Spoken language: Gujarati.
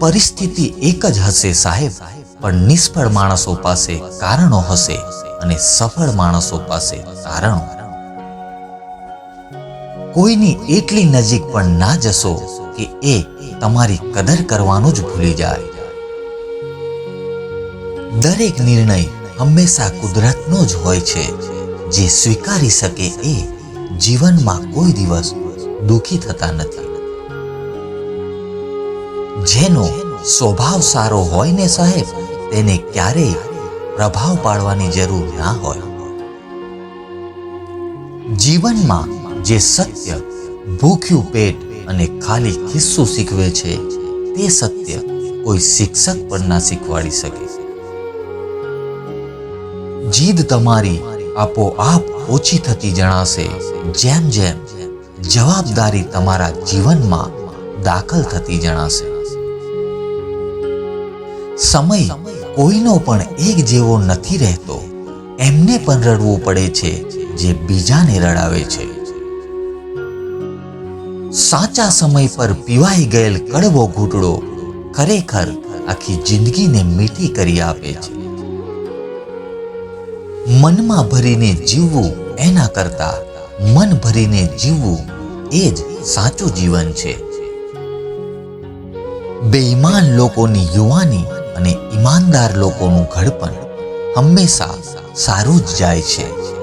પરિસ્થિતિ એક જ હશે સાહેબ, પણ નિષ્ફળ માણસો પાસે કારણો હશે અને સફળ માણસો પાસે કારણો. કોઈની એટલી નજીક પણ ના જશો કે એ તમારી કદર કરવાનું જ ભૂલી જાય. દરેક નિર્ણય હંમેશા કુદરતનો જ હોય છે. જે સ્વીકારી શકે એ જીવનમાં કોઈ દિવસ દુઃખી થતા નથી. જેનો સ્વભાવ સારો હોય ને સાહેબ, તેને ક્યારેય પ્રભાવ પાડવાની જરૂર ના હોય. જીવનમાં જે સત્ય ભૂખ્યું પેટ અને ખાલી ખિસ્સું શીખવે છે, તે સત્ય કોઈ શિક્ષક પણ ના શીખવાડી શકે. જીદ તમારી આપોઆપ ઓછી થતી જણાશે, જેમ જેમ જવાબદારી તમારા જીવનમાં દાખલ થતી જણાશે. સમય કોઈનો પણ એક જેવો નથી રહેતો. એમને પણ રડવું પડે છે, જે બીજાને રડાવે છે. સાચા સમય પર પીવાઈ ગયેલ કડવો ઘૂંટડો ખરેખર આખી જિંદગીને મીઠી કરી આપે છે. મનમાં ભરીને જીવવું એના કરતા, મન ભરીને જીવવું એ જ સાચું જીવન છે. બેઈમાન લોકોની યુવાની અને ઈમાનદાર લોકોનું ઘડપણ હંમેશા સારું જ જાય છે.